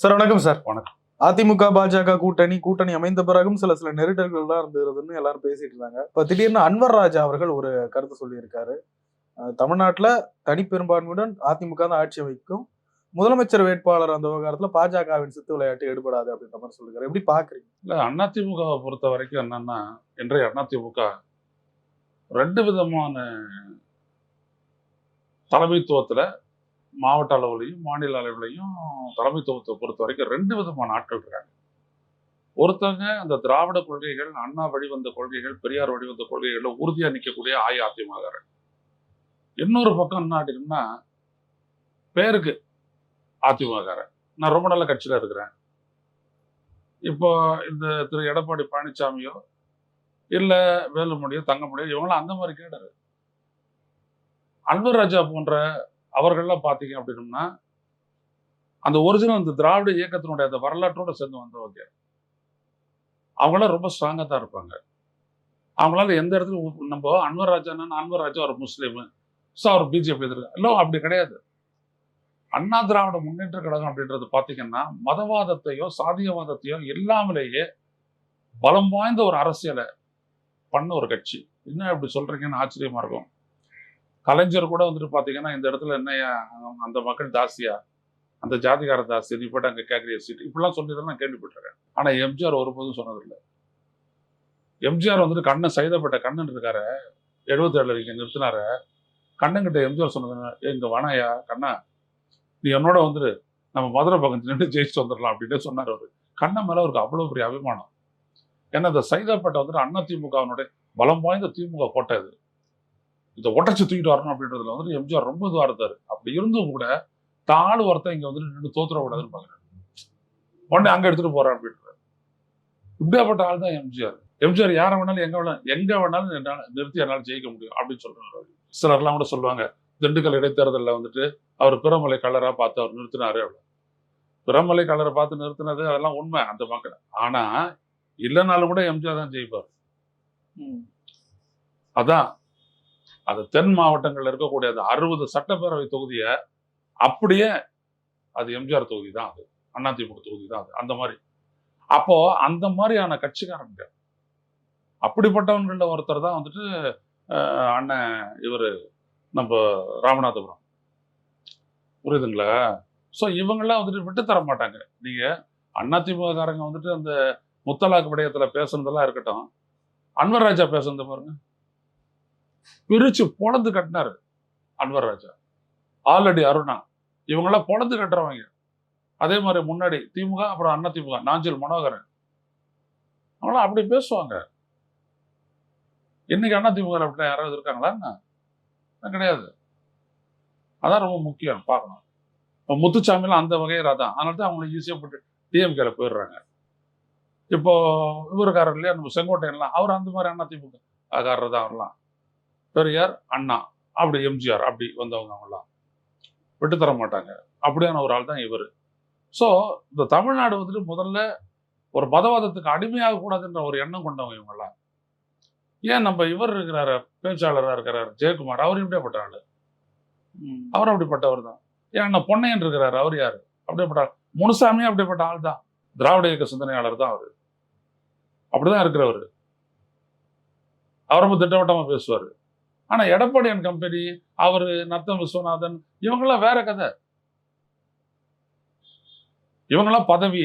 Sir வணக்கம் sir. வணக்கம். அதிமுக பாஜக கூட்டணி கூட்டணி அமைந்த பிறகும் சில சில நெருடல்கள் தான் இருந்ததுன்னு எல்லாரும் பேசிட்டு இருந்தாங்க. இப்ப திடீர்னு அன்வர் ராஜா அவர்கள் ஒரு கருத்து சொல்லியிருக்காரு. தமிழ்நாட்டுல தனிப்பெரும்பான்மையுடன் அதிமுக தான் ஆட்சி அமைக்கும். முதலமைச்சர் வேட்பாளர் அந்த விவகாரத்துல பாஜகவின் சித்து விளையாட்டு எடுபடாது அப்படின்ற மாதிரி சொல்லிருக்காரு. எப்படி பாக்குறீங்க? இல்ல அதிமுகவை பொறுத்த வரைக்கும் என்னன்னா இன்றைய அதிமுக ரெண்டு விதமான தலைமைத்துவத்துல மாவட்ட அளவுலையும் மாநில அளவுலையும் தலைமைத்துவத்தை பொறுத்த வரைக்கும் ரெண்டு விதமான ஆட்கள் இருக்காங்க. ஒருத்தவங்க அந்த திராவிட கொள்கைகள் அண்ணா வழிவந்த கொள்கைகள் பெரியார் வழிவந்த கொள்கைகளில் உறுதியாக நிற்கக்கூடிய அஇஅதிமுக இன்னொரு பக்கம் என்ன அப்படின்னா பேருக்கு அதிமுக நான் ரொம்ப நல்ல கட்சியில் இருக்கிறேன். இப்போ இந்த திரு எடப்பாடி பழனிசாமியோ இல்லை வேலுமணியோ தங்கமணியோ இவங்களாம் அந்த மாதிரி கேடரு. அன்வர் ராஜா போன்ற அவர்கள்லாம் பார்த்தீங்க அப்படின்னம்னா அந்த ஒரிஜினல் அந்த திராவிட இயக்கத்தினுடைய அந்த வரலாற்றோட சேர்ந்து வந்தவங்க அவங்களாம் ரொம்ப ஸ்ட்ராங்காக தான் இருப்பாங்க. அவங்களால எந்த இடத்துல நம்ம அன்வர் ராஜானா அன்வர் ராஜா ஒரு முஸ்லீமு. ஸோ அவர் பிஜேபி எதிர்க்க இல்லை அப்படி கிடையாது. அண்ணா திராவிட முன்னேற்ற கழகம் அப்படின்றது பார்த்தீங்கன்னா மதவாதத்தையோ சாதியவாதத்தையோ இல்லாமலேயே பலம் வாய்ந்த ஒரு அரசியலை பண்ண ஒரு கட்சி. என்ன இப்படி சொல்றீங்கன்னு ஆச்சரியமா இருக்கும். கலைஞர் கூட வந்துட்டு பார்த்தீங்கன்னா இந்த இடத்துல என்னையா அந்த மக்கள் தாசியா அந்த ஜாதிகார தாசி நீ போட்டு அங்கே கேட்குறிய சீட் இப்படிலாம் சொல்லி நான் கேள்விப்பட்டிருக்கேன். ஆனால் எம்ஜிஆர் ஒருபோதும் சொன்னதில்லை. எம்ஜிஆர் வந்துட்டு கண்ணன் சைதப்பட்ட கண்ணன் இருக்காரு. எழுபத்தேழு இங்கே நிறுத்தினாரு. கண்ணன்கிட்ட எம்ஜிஆர் சொன்னது எங்க வனாயா கண்ணா நீ என்னோட வந்துரு. நம்ம மதுரை பக்கம் நின்று ஜெயிச்சு வந்துடலாம் அப்படின்னு சொன்னார் அவர். கண்ணன் மேலே அவருக்கு அவ்வளவு பெரிய அபிமானம். ஏன்னா இந்த சைதாப்பேட்டை வந்துட்டு அண்ணா திமுகவினுடைய பலம் வாய்ந்த திமுக கோட்டை இது இதை உடச்சு தூக்கிட்டு வரணும் அப்படின்றதுல வந்துட்டு எம்ஜிஆர் ரொம்ப இதுவா இருந்தாரு. அப்படி இருந்தும் கூட தாழ் ஒருத்தன் இங்க வந்துட்டு நின்று தோத்துறக்கூடாதுன்னு பாக்குறாரு. உடனே அங்க எடுத்துட்டு போறான் அப்படின்றாரு. இப்படியாப்பட்ட ஆள் தான் எம்ஜிஆர். எம்ஜிஆர் யாரை வேணாலும் எங்க வேணாலும் எங்க வேணாலும் என்னால நிறுத்தி என்னால் ஜெயிக்க முடியும் அப்படின்னு சொல்றாரு சிலர்லாம் கூட சொல்லுவாங்க திண்டுக்கல் இடைத்தேர்தலில் வந்துட்டு அவர் பிறமலை கலரா பார்த்து அவர் நிறுத்தினாரு அப்படின்னு. பிறமலை கலரை பார்த்து நிறுத்தினது அதெல்லாம் உண்மை அந்த மக்கள். ஆனா இல்லைனாலும் கூட எம்ஜிஆர் தான் ஜெயிப்பார். அதான் அது தென் மாவட்டங்களில் இருக்கக்கூடிய அந்த அறுபது சட்டப்பேரவை தொகுதியை அப்படியே அது எம்ஜிஆர் தொகுதி தான் அது அதிமுக தொகுதி தான் அது அந்த மாதிரி. அப்போ அந்த மாதிரியான கட்சிக்காரங்க அப்படிப்பட்டவங்கள ஒருத்தர் தான் வந்துட்டு அண்ணன் இவர் நம்ம ராமநாதபுரம். புரியுதுங்களா? ஸோ இவங்கெல்லாம் வந்துட்டு விட்டு தர மாட்டாங்க. நீங்கள் அதிமுககாரங்க வந்துட்டு அந்த முத்தலாக்கு விடயத்தில் பேசுனதெல்லாம் இருக்கட்டும் அன்வர் ராஜா பேசுனது பாருங்க. பிரிச்சு பொழந்து கட்டினாரு அன்வர் ராஜா. ஆல்ரெடி அருணா. இவங்கெல்லாம் பொழந்து கட்டுறவங்க. அதே மாதிரி முன்னாடி திமுக அப்புறம் அண்ணா திமுக நாஞ்சில் மனோகரன். அவங்களாம் அப்படி பேசுவாங்க. இன்னைக்கு அண்ணா திமுக அப்படி யாராவது இருக்காங்களா என்ன? கிடையாது. அதான் ரொம்ப முக்கியம் பார்க்கணும். இப்போ முத்துச்சாமிலாம் அந்த வகையரா தான் அதனால தான் அவங்களை ஈஸியாக போட்டு டிஎம்கேல போயிடுறாங்க. இப்போ இவருக்காரர் இல்லையா? நம்ம செங்கோட்டையன்லாம். அவர் அந்த மாதிரி அண்ணா திமுக காரர் தான் அவர்லாம். பெரியார் அண்ணா அப்படி எம்ஜிஆர் அப்படி வந்தவங்க அவங்கலாம் விட்டு தர மாட்டாங்க. அப்படியான ஒரு ஆள் தான் இவர். ஸோ இந்த தமிழ்நாடு வந்துட்டு முதல்ல ஒரு மதவாதத்துக்கு அடிமையாக கூடாதுன்ற ஒரு எண்ணம் கொண்டவங்க இவங்கெல்லாம். ஏன் நம்ம இவர் இருக்கிறாரு பேச்சாளராக இருக்கிறார் ஜெயக்குமார் அவர் இப்படியாப்பட்ட ஆள். அவர் அப்படிப்பட்டவர் தான். ஏன் நான் பொன்னையன் இருக்கிறாரு அவர் யாரு? அப்படிப்பட்ட ஆள். முனுசாமி அப்படிப்பட்ட ஆள் தான். திராவிட இயக்க சிந்தனையாளர் தான் அவர். அப்படிதான் இருக்கிறவர். அவர் ரொம்ப திட்டவட்டமா பேசுவார். ஆனா எடப்பாடியான் கம்பெனி அவர் நத்தம் விஸ்வநாதன் இவங்கெல்லாம் வேற கதை. இவங்கெல்லாம் பதவி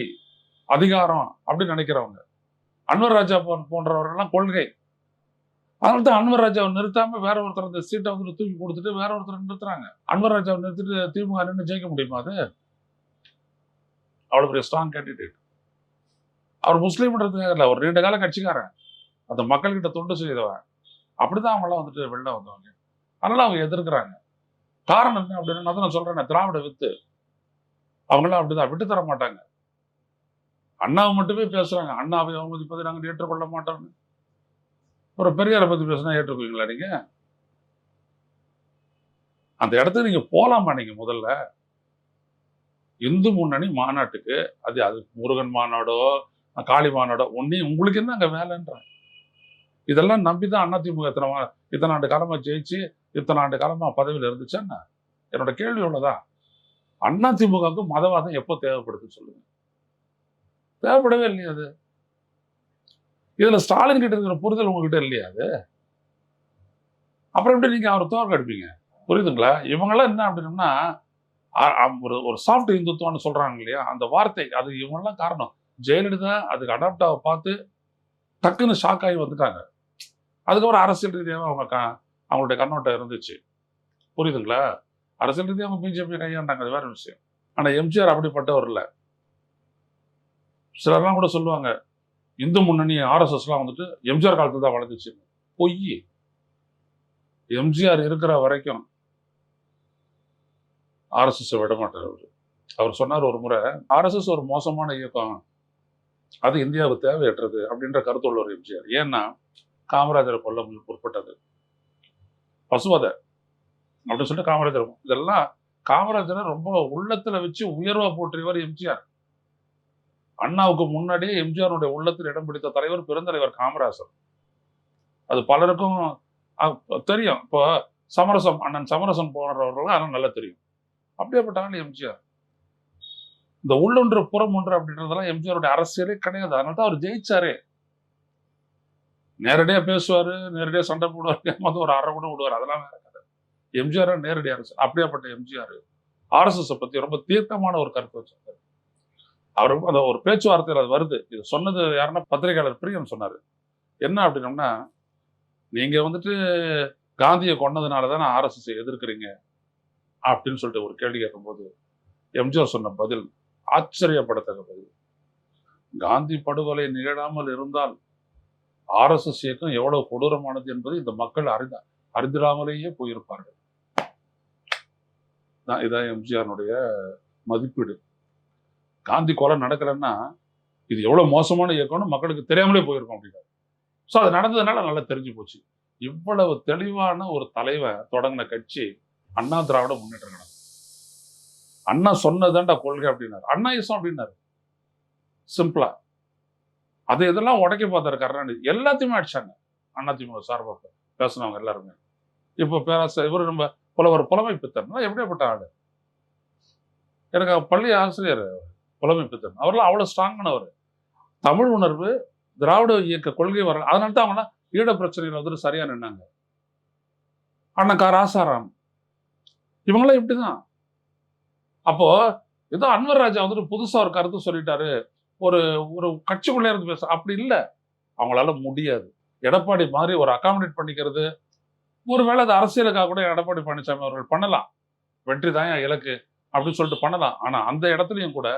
அதிகாரம் அப்படின்னு நினைக்கிறவங்க. அன்வர் ராஜா போன்றவர்கள்லாம் கொள்கை. அதனால தான் அன்வர் ராஜாவை நிறுத்தாம வேற ஒருத்தர் அந்த சீட்டை வந்து தூக்கி கொடுத்துட்டு வேற ஒருத்தர் நிறுத்துறாங்க. அன்வர் ராஜாவை நிறுத்திட்டு திமுக நின்று ஜெயிக்க முடியுமா அது? அவ்வளவு பெரிய ஸ்ட்ராங் கேண்டிடேட் அவர் முஸ்லீம்ன்றதுக்காக இல்லை ஒரு நீண்ட கால கட்சிக்காரன். அந்த மக்கள்கிட்ட தொண்டு செய்தவன். அப்படிதான் அவங்களாம் வந்துட்டு வெளில வந்தவங்க. அதனால அவங்க எதிர்க்கிறாங்க. காரணம் என்ன அப்படின்னா நான் நான் சொல்றேன் திராவிட வித்து. அவங்களாம் அப்படிதான் விட்டு தர மாட்டாங்க. அண்ணாவை மட்டுமே பேசுறாங்க. அண்ணாவை அவமதிப்பதை நாங்கள் ஏற்றுக்கொள்ள மாட்டோம்னு. ஒரு பெரியாரை பத்தி பேசுனா ஏற்றுக்குவீங்களா நீங்க? அந்த இடத்துக்கு நீங்க போலாமா நீங்க முதல்ல? இந்து முன்னணி மாநாட்டுக்கு அது அது முருகன் மாநாடோ காளி மாநாடோ ஒன்னையும் உங்களுக்கு என்ன அங்க வேலைன்றாங்க இதெல்லாம் நம்பி தான் அதிமுக இத்தனை இத்தனை ஆண்டு காலமா ஜெயிச்சு இத்தனை ஆண்டு காலமா பதவியில் இருந்துச்சா என்ன? என்னோட கேள்வி உள்ளதான் அண்ணா திமுகவுக்கு மதவாதம் எப்போ தேவைப்படுதுன்னு சொல்லுங்க. தேவைப்படவே இல்லையா அது. இதில் ஸ்டாலின் கிட்ட இருக்கிற புரிதல் உங்ககிட்ட இல்லையா அது? அப்புறம் எப்படி நீங்க அவர் தோற்கடிப்பீங்க புரியுதுங்களா? இவங்கெல்லாம் என்ன அப்படின்னா ஒரு ஒரு சாஃப்ட் இந்துத்துவம்னு சொல்றாங்க இல்லையா? அந்த வார்த்தை அது இவங்கெல்லாம் காரணம். ஜெயலலிதா அதுக்கு அடாப்டாவை பார்த்து டக்குன்னு ஷாக் ஆகி வந்துட்டாங்க. அதுக்கப்புறம் அரசியல் ரீதியாக அவங்க க அவங்களுடைய கண்ணோட்டம் இருந்துச்சு. புரியுதுங்களா? அரசியல் ரீதியாக அவங்க பிஜேபி கையாண்டாங்க அது வேற விஷயம். ஆனால் எம்ஜிஆர் அப்படிப்பட்டவர் இல்லை. சிலர்லாம் கூட சொல்லுவாங்க இந்து முன்னணி ஆர்எஸ்எஸ்லாம் வந்துட்டு எம்ஜிஆர் காலத்துல தான் வளர்ந்துச்சு. பொய். எம்ஜிஆர் இருக்கிற வரைக்கும் ஆர்எஸ்எஸ் விட மாட்டார் அவர். அவர் சொன்னார் ஒரு முறை ஆர்எஸ்எஸ் ஒரு மோசமான இயக்கம். அது இந்தியாவுக்கு தேவையற்றது அப்படின்ற கருத்துள்ள ஒரு எம்ஜிஆர் ஏன்னா காமராஜரை கொல்ல முற்பட்டது பசுவதை. அப்படின்னு சொல்லிட்டு காமராஜர் இதெல்லாம் காமராஜரை ரொம்ப உள்ளத்துல வச்சு உயர்வா போற்றியவர் எம்ஜிஆர். அண்ணாவுக்கு முன்னாடியே எம்ஜிஆருடைய உள்ளத்தில் இடம் பிடித்த தலைவர் பெருந்தலைவர் காமராஜர். அது பலருக்கும் தெரியும். இப்போ சமரசம் அண்ணன் சமரசம் போன்றவர்கள் ஆனால் நல்லா தெரியும். அப்படியேப்பட்டாங்க எம்ஜிஆர். இந்த உள்ளொன்று புறம் ஒன்று அப்படின்றதெல்லாம் எம்ஜிஆருடைய அரசியலே கிடையாது. அதனால தான் அவர் ஜெயிச்சாரே. நேரடியா பேசுவாரு நேரடியா சண்டை போடுவார் ஏமாந்து ஒரு அரை கூட விடுவார். அதெல்லாம் வேற கதை. எம்ஜிஆர் நேரடியாக அரசு அப்படியாப்பட்ட எம்ஜிஆர். ஆர்எஸ்எஸை பத்தி ரொம்ப தீர்க்கமான ஒரு கருத்து வச்சிருக்காரு. அவர் அந்த ஒரு பேச்சுவார்த்தையில் அது வருது. இது சொன்னது யாருன்னா பத்திரிகையாளர் பிரியன் சொன்னாரு. என்ன அப்படின்னோம்னா நீங்க வந்துட்டு காந்தியை கொண்டதுனால தானே ஆர்எஸ்எஸ் எதிர்க்கிறீங்க அப்படின்னு சொல்லிட்டு ஒரு கேள்வி கேட்கும்போது எம்ஜிஆர் சொன்ன பதில் ஆச்சரியப்படத்தக்க பதில் காந்தி படுகொலை நிகழாமல் இருந்தால் ஆர்எஸ்எஸ் இயக்கம் எவ்வளவு கொடூரமானது என்பதை இந்த மக்கள் அறிந்த அறிந்திடாமலேயே போயிருப்பார்கள். தான் இதான் எம்ஜிஆருடைய மதிப்பீடு. காந்தி கொலை நடக்கிறேன்னா இது எவ்வளவு மோசமான இயக்கம்னு மக்களுக்கு தெரியாமலே போயிருக்கும் அப்படிங்கிறார் ஸோ அது நடந்ததுனால நல்லா தெரிஞ்சு போச்சு. இவ்வளவு தெளிவான ஒரு தலைவன் தொடங்கின கட்சி அண்ணா திராவிட முன்னேற்ற கழகம். அண்ணா சொன்னதுதான்டா கொள்கை அப்படின்னாரு. அண்ணா இசம் அப்படின்னாரு. சிம்பிளா அது இதெல்லாம் உடைக்க பார்த்தாரு கருணாநிதி. எல்லாத்தையுமே அடிச்சாங்க. அதிமுக சார்பாக பேசினவங்க எல்லாருமே. இப்போ பேராச இவர் நம்ம புலவர் புலமை பித்தர்னா எப்படியாப்பட்ட ஆடு எனக்கு பள்ளி ஆசிரியர் புலமை பித்தன் அவர்லாம் அவ்வளோ ஸ்ட்ராங்கானவர் தமிழ் உணர்வு திராவிட இயக்க கொள்கை வர அதனால தான் அவங்களாம் ஈழ பிரச்சனைகள் வந்துட்டு சரியா நின்னாங்க. அண்ணன் கா. ராசாராம். இவங்களாம் இப்படிதான். அப்போ ஏதோ அன்வர் ராஜா வந்துட்டு புதுசா ஒரு கருத்து சொல்லிட்டாரு. ஒரு ஒரு கட்சிக்குள்ளே இருந்து பேச அப்படி இல்லை. அவங்களால முடியாது. எடப்பாடி மாதிரி ஒரு அகாமடேட் பண்ணிக்கிறது ஒருவேளை அது அரசியலுக்காக கூட எடப்பாடி பழனிசாமி அவர்கள் பண்ணலாம். வெற்றி தான் என் இலக்கு அப்படின்னு சொல்லிட்டு பண்ணலாம். ஆனா அந்த இடத்துலயும் கூட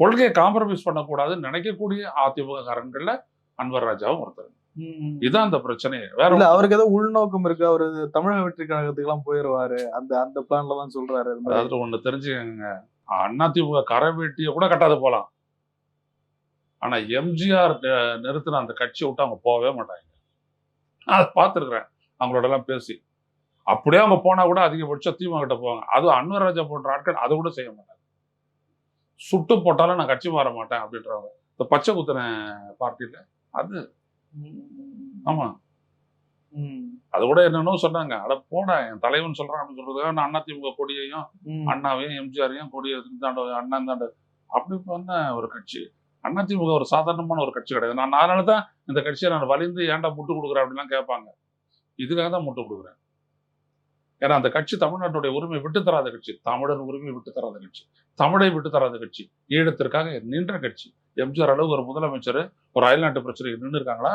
கொள்கையை காம்ப்ரமைஸ் பண்ணக்கூடாதுன்னு நினைக்கக்கூடிய அதிமுக காரன்கள்ல அன்வர் ராஜாவும் ஒருத்தர். இதுதான் அந்த பிரச்சனையே. வேற இல்ல அவருக்கு ஏதோ உள்நோக்கம் இருக்கு. அவரு தமிழக வெற்றி கழகத்துக்கு எல்லாம் போயிருவாரு. அந்த அந்த பிளான்ல தான் சொல்றாரு. அதாவது ஒண்ணு தெரிஞ்சுக்கங்க. அதிமுக கரை வேட்டிய கூட கட்டாத போலாம். ஆனா எம்ஜிஆர் நிறுத்தின அந்த கட்சியை விட்டு அவங்க போகவே மாட்டாங்க. நான் அதை பார்த்துருக்குறேன். அவங்களோட எல்லாம் பேசி. அப்படியே அவங்க போனா கூட அதிகபட்சம் திமுக கிட்ட போவாங்க. அதுவும் அன்வர் ராஜா போன்ற ஆட்கள் அதை கூட செய்ய மாட்டாங்க. சுட்டு போட்டாலும் நான் கட்சி மாற மாட்டேன் அப்படின்றவங்க. இந்த பச்சை குத்துன பார்ட்டியில அது ஆமா. ம். அது கூட என்னன்னோ சொன்னாங்க. அட போடா என் தலைவன் சொல்றான் அப்படின்னு சொல்றது நான் அதிமுக கொடியையும் ம். அண்ணாவையும் எம்ஜிஆரையும் கொடியை தாண்ட அண்ணா தாண்ட அப்படி பண்ண ஒரு கட்சி. அதிமுக ஒரு சாதாரணமான ஒரு கட்சி கிடையாது. நான் அதனால தான் இந்த கட்சியை நான் வலிந்து ஏன்டா முட்டு கொடுக்குறேன் அப்படிலாம் கேட்பாங்க. இதுக்காக தான் முட்டு கொடுக்குறேன். ஏன்னா அந்த கட்சி தமிழ்நாட்டுடைய உரிமை விட்டு தராத கட்சி. தமிழர் உரிமை விட்டு தராத கட்சி. தமிழை விட்டு தராத கட்சி. ஈழத்திற்காக நின்ற கட்சி. எம்ஜிஆர் அளவு ஒரு முதலமைச்சர் ஒரு அயல்நாட்டு பிரச்சனைக்கு நின்று இருக்காங்களா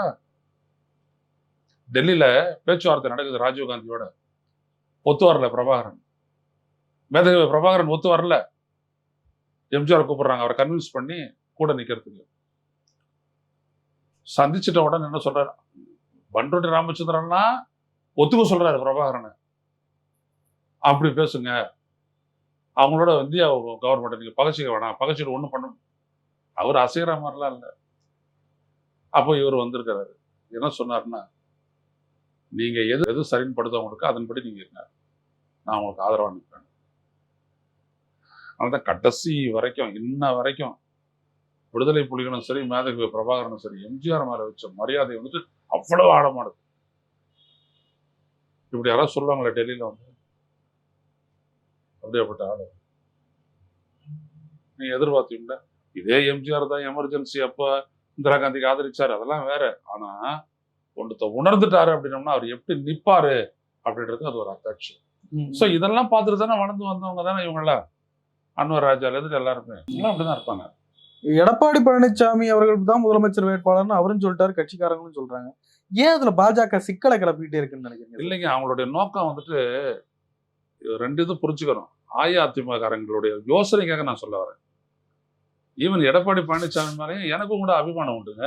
டெல்லியில பேச்சுவார்த்தை நடக்குது ராஜீவ் காந்தியோட. ஒத்து வரல பிரபாகரன். மேதகவி பிரபாகரன் ஒத்து வரல எம்ஜிஆர் கூப்பிடுறாங்க. அவரை கன்வின்ஸ் பண்ணி கூட நிற்கிறதுக்கு சந்திச்சிட்ட உடனே என்ன சொல்றாரு? பண்ருட்டி ராமச்சந்திரன்னா ஒத்துக்க சொல்றாரு பிரபாகரனை. அப்படி பேசுங்க. அவங்களோட வந்து கவர்மெண்ட் நீங்க பகச்சிக்க வேணாம். பகச்சிட்டு ஒண்ணும் பண்ண அவர் அசைகிற மாதிரிலாம் இல்லை. அப்போ இவர் வந்திருக்கிறாரு என்ன சொன்னாருன்னா நீங்க எது எது சரின்னு படுதோ உங்களுக்கு அதன்படி நீங்க இருங்க. நான் உங்களுக்கு ஆதரவா நிற்பேன் அதனால்தான் கடைசி வரைக்கும் இன்ன வரைக்கும் விடுதலை புலிகளும் சரி மேதகவி பிரபாகரனும் சரி எம்ஜிஆர் மேல வச்ச மரியாதை வந்துட்டு அவ்வளவு ஆழமானது இப்படி யாராவது சொல்லுவாங்களே டெல்லியில வந்து? அப்படியேப்பட்ட ஆளு. நீங்க எதிர்பார்த்தீங்களா இதே எம்ஜிஆர் தான் எமர்ஜென்சி அப்ப இந்திரா காந்திக்கு ஆதரிச்சாரு அதெல்லாம் வேற. ஆனா ஒன்றத்தை உணர்ந்துட்டாரு அப்படின்னம்னா அவர் எப்படி நிப்பாரு அப்படின்றது அது ஒரு அத்தாட்சி. சோ இதெல்லாம் பார்த்துட்டு தானே வளர்ந்து வந்தவங்க தானே இவங்கெல்லாம்? அன்வர் ராஜால இருந்து எல்லாருமே. எல்லாம் அப்படிதான் இருப்பாங்க. எடப்பாடி பழனிசாமி அவர்கள் தான் முதலமைச்சர் வேட்பாளர்னு அவரும் சொல்லிட்டாரு கட்சிக்காரங்களும் சொல்றாங்க. ஏன் அதுல பாஜக சிக்கலை கிளப்பிட்டே இருக்குன்னு நினைக்கிறீங்க? இல்லைங்க அவங்களுடைய நோக்கம் வந்துட்டு ரெண்டு இது புரிஞ்சுக்கணும். அஇஅதிமுககாரங்களுடைய யோசனைக்காக நான் சொல்ல வரேன். ஈவன் எடப்பாடி பழனிசாமி மேலேயும் எனக்கும் கூட அபிமானம் உண்டுங்க.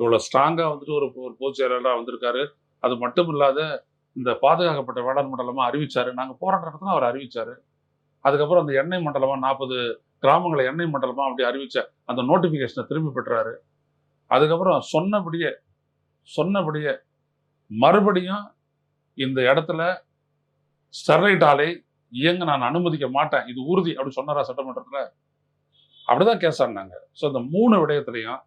இவ்வளோ ஸ்ட்ராங்காக வந்துட்டு ஒரு ஒரு பொதுச் செயலாளராக வந்திருக்காரு. அது மட்டும் இல்லாத இந்த பாதுகாக்கப்பட்ட வேளாண் மண்டலமா அறிவிச்சாரு. நாங்கள் போராட்ட நடத்தினா அவர் அறிவிச்சாரு. அதுக்கப்புறம் அந்த எண்ணெய் மண்டலமாக நாற்பது கிராமங்களை எண்ணெய் மண்டலமாக அப்படி அறிவித்த அந்த நோட்டிஃபிகேஷனை திரும்பி பெற்றாரு. அதுக்கப்புறம் சொன்னபடியே சொன்னபடியே மறுபடியும் இந்த இடத்துல ஸ்டெர்லைட் ஆலை இயங்க நான் அனுமதிக்க மாட்டேன் இது உறுதி அப்படி சொன்னாரா சட்டமன்றத்தில்? அப்படிதான் கேஸ் ஆடினாங்க ஸோ இந்த மூணு விடயத்திலையும்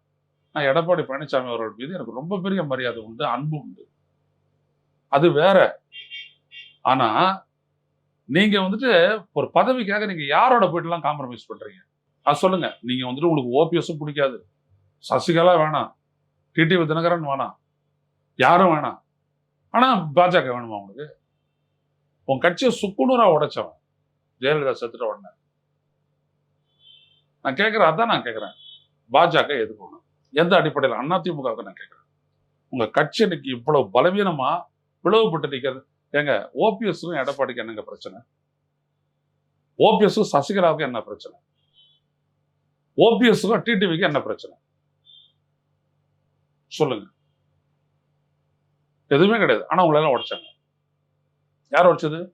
நான் எடப்பாடி பழனிசாமி அவர்கள் மீது எனக்கு ரொம்ப பெரிய மரியாதை உண்டு அன்பு உண்டு. அது வேற. ஆனால் நீங்க வந்துட்டு ஒரு பதவிக்காக நீங்க யாரோட போயிட்டுலாம் காம்ப்ரமைஸ் பண்றீங்க? அது சொல்லுங்க. நீங்க வந்துட்டு உங்களுக்கு ஓபிஎஸும் பிடிக்காது. சசிகலா வேணாம். டிடிவி தினகரன் வேணாம். யாரும் வேணாம். ஆனா பாஜக வேணுமா உங்களுக்கு? உன் கட்சியை சுக்குநூறாக உடைச்சவன். ஜெயலலிதா செத்துட்ட உடனே. நான் கேட்குறேன் அதான் நான் கேட்குறேன் பாஜக எதுக்கணும் எந்த அடிப்படையில்? அதிமுகவுக்கு நான் கேட்குறேன் உங்க கட்சி இன்னைக்கு இவ்வளவு பலவீனமா பிளவுபட்டு நிற்கிறது ஏங்க ஓபிஎஸ்க்கும் எடப்பாடிக்கு என்னங்க பிரச்சனை? ஓபிஎஸ்ஸும் சசிகலாவுக்கு என்ன பிரச்சனை? ஓபிஎஸ்க்கும் டிடிவிக்கு என்ன பிரச்சனை? சொல்லுங்க. எதுவுமே கிடையாது. ஆனா உங்களை எல்லாம் உடைச்சாங்க. யார் உடைச்சது?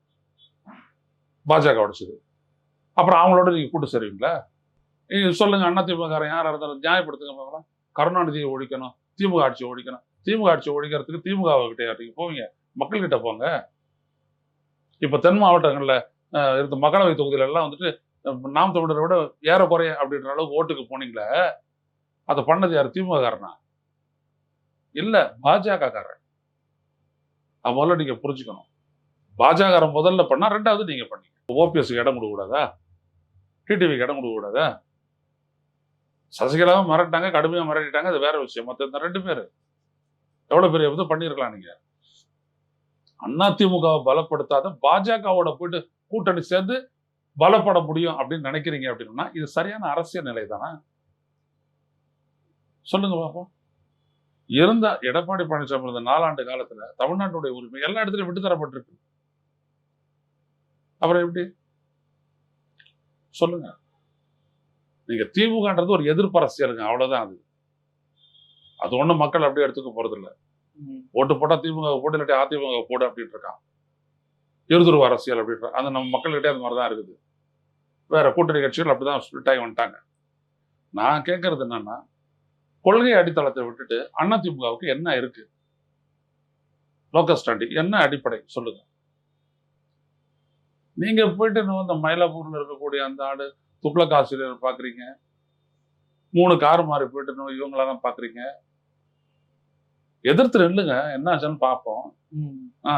பாஜக உடைச்சது. அப்புறம் அவங்களோட நீங்க கூட்டு சேருவீங்களா? நீங்க சொல்லுங்க அண்ணா திமுககாரன் யாரா இருந்தாலும் நியாயப்படுத்துங்க பார்க்கலாம் கருணாநிதியை ஒழிக்கணும் திமுக ஆட்சியை ஒழிக்கணும். திமுக ஆட்சியை ஒழிக்கிறதுக்கு திமுக கிட்ட போவீங்க. மக்கள்கிட்ட போங்க. இப்போ தென் மாவட்டங்கள்ல இருக்க இருந்த மக்களவை தொகுதியில எல்லாம் வந்துட்டு நாம் தமிழரை விட ஏறக்குறைய அப்படின்ற அளவுக்கு ஓட்டுக்கு போனீங்களே அதை பண்ணது யார்? திமுக காரனா இல்ல பாஜக காரன் அது முதல்ல நீங்க புரிஞ்சுக்கணும். பாஜக முதல்ல பண்ணா ரெண்டாவது நீங்க பண்ணீங்க. ஓபிஎஸ்க்கு இடம் கொடுக்கூடாதா டிடிவிக்கு இடம் கொடுக்கூடாதா சசிகலாவும் மிரட்டாங்க கடுமையா மிரட்டிட்டாங்க அது வேற விஷயம்? மற்ற இந்த ரெண்டு பேர். எவ்வளோ பெரிய இது பண்ணியிருக்கலாம் நீங்க. அதிமுகவை பலப்படுத்தாத பாஜகவோட போயிட்டு கூட்டணி சேர்ந்து பலப்பட முடியும் அப்படின்னு நினைக்கிறீங்க அப்படின்னா இது சரியான அரசியல் நிலை தானே? சொல்லுங்க பாப்போம். இருந்த எடப்பாடி பழனிசாமி இருந்த நாலாண்டு காலத்துல தமிழ்நாட்டுடைய உரிமை எல்லா இடத்துலயும் விட்டு தரப்பட்டிருக்கு. அப்புறம் எப்படி? சொல்லுங்க. நீங்க திமுகன்றது ஒரு எதிர்ப்பு அரசியலுங்க அவ்வளவுதான் அது. அது ஒண்ணும் மக்கள் அப்படியே எடுத்துக்க போறது இல்ல ஓட்டு போட்டா திமுக போட்டு இல்லாட்டி அதிமுக போடு அப்படின்ட்டு இருக்கான். இருதுருவ அரசியல் அப்படின்ற அந்த நம்ம மக்கள்கிட்டே அந்த மாதிரி தான் இருக்குது. வேற கூட்டணி கட்சிகள் அப்படிதான் ஸ்பிளிட் ஆகி வந்துட்டாங்க. நான் கேட்கறது என்னன்னா கொள்கை அடித்தளத்தை விட்டுட்டு அதிமுகவுக்கு என்ன இருக்கு? லோக்கல் ஸ்டாண்டி என்ன அடிப்படை? சொல்லுங்க. நீங்க போயிட்டு இந்த மயிலாப்பூர்ல இருக்கக்கூடிய அந்த ஆடு துக்ளக் ஆசிரியர் பாக்குறீங்க. மூணு கார் மாறி போயிட்டு இவங்களெல்லாம் பாக்குறீங்க. எதிர்த்து நில்லுங்க என்ன ஆச்சுன்னு பார்ப்போம். ஆ.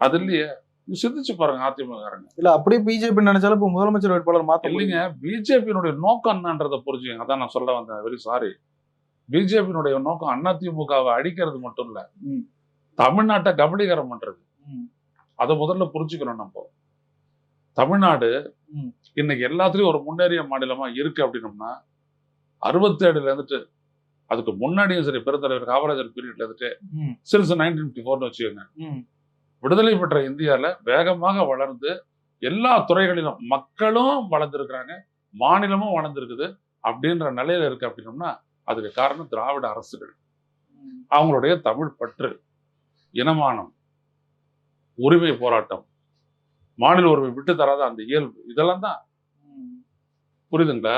அது இல்லையே. நீ சிந்திச்சு பாருங்க அதிமுககாரங்க இல்ல அப்படியே பிஜேபி நினைச்சாலும் இப்ப முதலமைச்சர் வேட்பாளர் மாத்த இல்லைங்க பிஜேபியினுடைய நோக்கம் என்னன்றதை புரிஞ்சுங்க. அதான் நான் சொல்ல வந்தேன் வெரி சாரி. பிஜேபியினுடைய நோக்கம் அதிமுகவை அடிக்கிறது மட்டும் இல்ல. ம். தமிழ்நாட்டை கபலீகரம் பண்றது. ம். அதை முதல்ல புரிஞ்சுக்கணும் நம்ம. தமிழ்நாடு ம். இன்னைக்கு எல்லாத்துலயும் ஒரு முன்னேறிய மாநிலமா இருக்கு அப்படின்னம்னா அறுபத்தேழுல இருந்துட்டு அதுக்கு முன்னாடியும் சரி பெருந்தலைவர் காமராஜர் பீரியட்ல இருந்துட்டு ம். சின்ஸ் நைன்டீன் ஃபிஃப்டி ஃபோர்னு வச்சுக்கோங்க. விடுதலை பெற்ற இந்தியால வேகமாக வளர்ந்து எல்லா துறைகளிலும் மக்களும் வளர்ந்துருக்கிறாங்க மாநிலமும் வளர்ந்துருக்குது அப்படின்ற நிலையில இருக்கு அப்படின்னம்னா அதுக்கு காரணம் திராவிட அரசுகள். அவங்களுடைய தமிழ் பற்று இனமானம் உரிமை போராட்டம் மாநில உரிமை விட்டு தராத அந்த இயல்பு இதெல்லாம் தான். புரியுதுங்களா?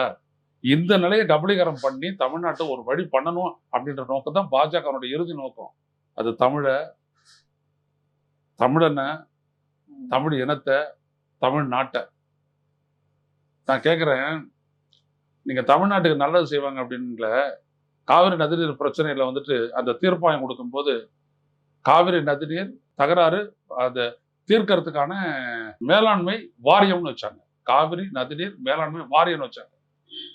இந்த நிலையை டபுளீகரம் பண்ணி தமிழ்நாட்டை ஒரு வழி பண்ணணும் அப்படின்ற நோக்கம் தான் பாஜகனுடைய இறுதி நோக்கம். அது தமிழ தமிழனை தமிழ் இனத்தை தமிழ்நாட்டை நான் கேட்குறேன் நீங்க தமிழ்நாட்டுக்கு நல்லது செய்வாங்க அப்படின்ல காவிரி நதிநீர் பிரச்சனையில் வந்துட்டு அந்த தீர்ப்பாயம் கொடுக்கும்போது காவிரி நதிநீர் தகராறு அதை தீர்க்கறதுக்கான மேலாண்மை வாரியம்னு வச்சாங்க. காவிரி நதிநீர் மேலாண்மை வாரியம்னு வச்சாங்க.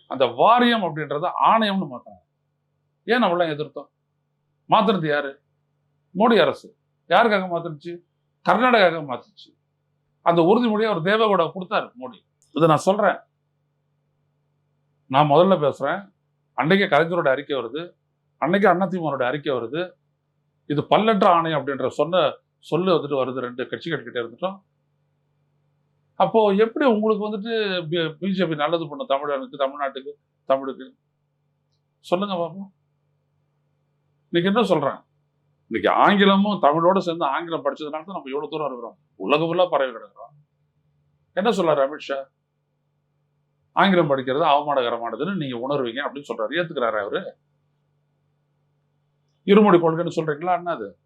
அந்த வாரியம் அப்படின்றத ஆணையம்னு மாத்தாங்க ஏன் நம்மளாம் எதிர்த்தோம்? மாத்தினது யாரு? மோடி அரசு. யாருக்காக மாத்திருச்சு கர்நாடகாவுக்காக மாத்திருச்சு அந்த உறுதிமொழியை அவர் தேவகோட கொடுத்தாரு மோடி. இதை நான் சொல்றேன். நான் முதல்ல பேசுறேன். அன்னைக்கே கலைஞரோட அறிக்கை வருது. அன்னைக்கு அண்ணாதிமுகனோட அறிக்கை வருது. இது பல்லற்ற ஆணையம் அப்படின்ற சொன்ன சொல்லு வந்துட்டு வருது. ரெண்டு கட்சிகள் கிட்ட இருந்துட்டோம். அப்போ எப்படி உங்களுக்கு வந்துட்டு பிஜேபி நல்லது பண்ணும் தமிழனுக்கு தமிழ்நாட்டுக்கு தமிழுக்கு? சொல்லுங்க பாப்போம். இன்னைக்கு என்ன சொல்றேன்? இன்னைக்கு ஆங்கிலமும் தமிழோட சேர்ந்து ஆங்கிலம் படிச்சதுனால தான் நம்ம இவ்வளவு தூரம் இருக்கிறோம். உலகம் ஃபுல்லா பரவி கிடக்கிறோம். என்ன சொல்றாரு அமித்ஷா ஆங்கிலம் படிக்கிறது அவமானகரமானதுன்னு நீங்க உணர்வீங்க அப்படின்னு சொல்றாரு. ஏத்துக்கிறாரு அவரு? இருமொழி கொள்கைன்னு சொல்றீங்களா? அண்ணா அது?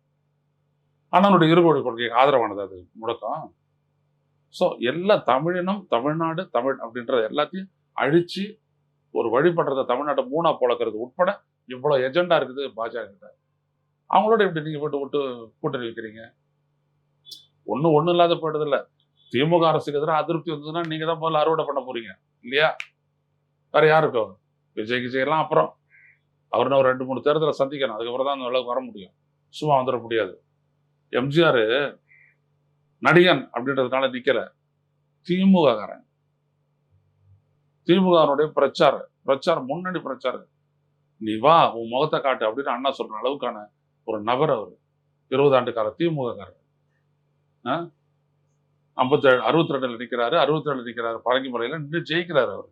அண்ணனுடைய இருமொழி கொள்கைக்கு ஆதரவானது அது. முடக்கம். ஸோ எல்லா தமிழினம் தமிழ்நாடு தமிழ் அப்படின்றத எல்லாத்தையும் அழிச்சு ஒரு வழிபடுறத தமிழ்நாட்டை மூணா போலக்கிறது உட்பட இவ்வளோ எஜெண்டா இருக்குது பாஜக கிட்ட. அவங்களோட இப்படி நீங்க போட்டு விட்டு கூட்டணி வைக்கிறீங்க. ஒன்றும் ஒண்ணும் இல்லாத போயிட்டது திமுக அரசுக்கு எதிராக அதிருப்தி வந்ததுன்னா நீங்க தான் முதல்ல அறுவடை பண்ண போறீங்க. இல்லையா? வேற யாருக்கும் விஜய் விஜய் எல்லாம் அப்புறம். அவர் ஒரு ரெண்டு மூணு தேர்தலை சந்திக்கணும். அதுக்கப்புறம் தான் அந்த அளவுக்கு வர முடியும். சும்மா வந்துட முடியாது. எம்ஜிஆர் நடிகன் அப்படின்றதுனால நிக்கல. திமுககாரன். திமுகனுடைய பிரச்சாரம் பிரச்சாரம் முன்னணி பிரச்சாரம் நீ வா உன் முகத்தை காட்டு அப்படின்னு அண்ணா சொல்ற அளவுக்கான ஒரு நபர் அவர். இருபது ஆண்டு கால திமுககாரர் ஐம்பத்தேழு அறுபத்தி ரெண்டுல நிக்கிறாரு அறுபத்தி ரெண்டுல நிக்கிறாரு பழங்கிமலையில நின்று ஜெயிக்கிறாரு அவர்.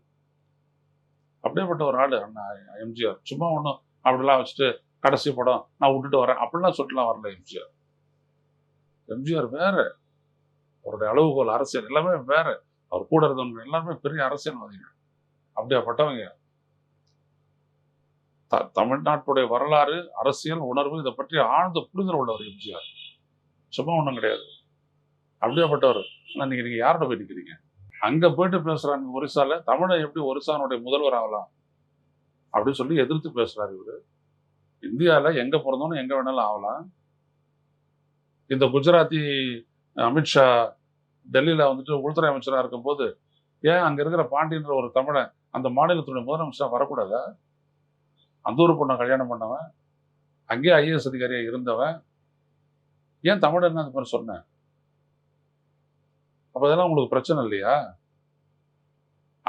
அப்படியேப்பட்ட ஒரு ஆள் அண்ணா எம்ஜிஆர். சும்மா ஒன்றும் அப்படிலாம் வச்சுட்டு கடைசி படம் நான் விட்டுட்டு வரேன் அப்படிலாம் சொல்லிட்டுலாம் வரல எம்ஜிஆர். எம்ஜிஆர் வேற. அவருடைய அளவுகோல் அரசியல் எல்லாமே வேற. அவர் கூட இருந்தவங்க எல்லாருமே பெரிய அரசியல்வாதிகள். அப்படியாப்பட்டவங்க. த- தமிழ்நாட்டுடைய வரலாறு அரசியல் உணர்வு இதை பற்றி ஆழ்ந்த புரிதல் உள்ளவர் எம்ஜிஆர். சும்மா ஒன்றும் கிடையாது. அப்படியாப்பட்டவர். ஆனா நீங்க நீங்க யாரோட போய் நிற்கிறீங்க அங்க போயிட்டு பேசுகிறாங்க ஒரிசால. தமிழை எப்படி ஒரிசானுடைய முதல்வர் ஆகலாம்? அப்படின்னு சொல்லி எதிர்த்து பேசுறாரு இவரு. இந்தியால எங்க பிறந்தோன்னு எங்க வேணாலும் ஆகலாம். இந்த குஜராத்தி அமித்ஷா டெல்லியில் வந்துட்டு உள்துறை அமைச்சரா இருக்கும்போது ஏன் அங்கே இருக்கிற பாண்டியன்ற ஒரு தமிழன் அந்த மாநிலத்துடைய முதலமைச்சராக வரக்கூடாதா? அந்த ஊர் பொண்ணை கல்யாணம் பண்ணவன் அங்கேயே ஐஏஎஸ் அதிகாரியாக இருந்தவன். ஏன் தமிழன் அந்த மாதிரி சொன்னேன்? அப்போ அதெல்லாம் உங்களுக்கு பிரச்சனை இல்லையா?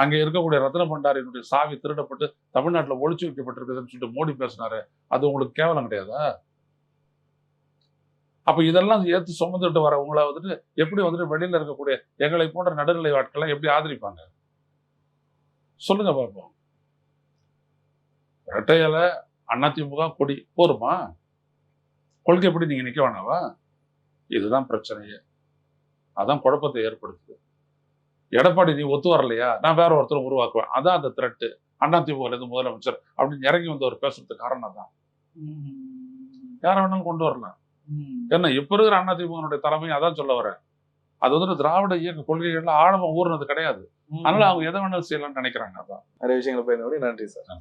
அங்கே இருக்கக்கூடிய ரத்ன பண்டாரினுடைய சாவி திருடப்பட்டு தமிழ்நாட்டில் ஒழிச்சு வைக்கப்பட்டிருக்குதுன்னு சொல்லிட்டு மோடி பேசினாரு அது உங்களுக்கு கேவலம் கிடையாதா? அப்ப இதெல்லாம் ஏத்து சுமந்துட்டு வரவங்கள வந்துட்டு எப்படி வந்துட்டு வெளியில இருக்கக்கூடிய எங்களை போன்ற நடுநிலை ஆட்களை எப்படி ஆதரிப்பாங்க? சொல்லுங்க பார்ப்போம். ரெட்டையில அதிமுக கொடி போருமா? கொள்கை எப்படி நீங்க நிக்க வேணாவா? இதுதான் பிரச்சனையே. அதான் குழப்பத்தை ஏற்படுத்துது. எடப்பாடி நீ ஒத்து வரலையா? நான் வேற ஒருத்தர் உருவாக்குவேன். அதான் அந்த த்ரெட்டு அதிமுக இருந்து முதலமைச்சர் அப்படின்னு இறங்கி வந்து ஒரு பேசுறதுக்கு காரணம் தான் யாரை வேணாலும் கொண்டு வரலாம். ஏன்னா இப்ப இருக்கிற அதிமுகனுடைய தலைமை அதான் சொல்ல வரேன். அது வந்துட்டு திராவிட இயக்க கொள்கைகள்ல ஆழமா ஊர்னது கிடையாது. அதனால அவங்க எதை வேணாலும் செய்யலாம்னு நினைக்கிறாங்க அதான். நிறைய விஷயங்களை போயிருந்தபடி நன்றி சார்.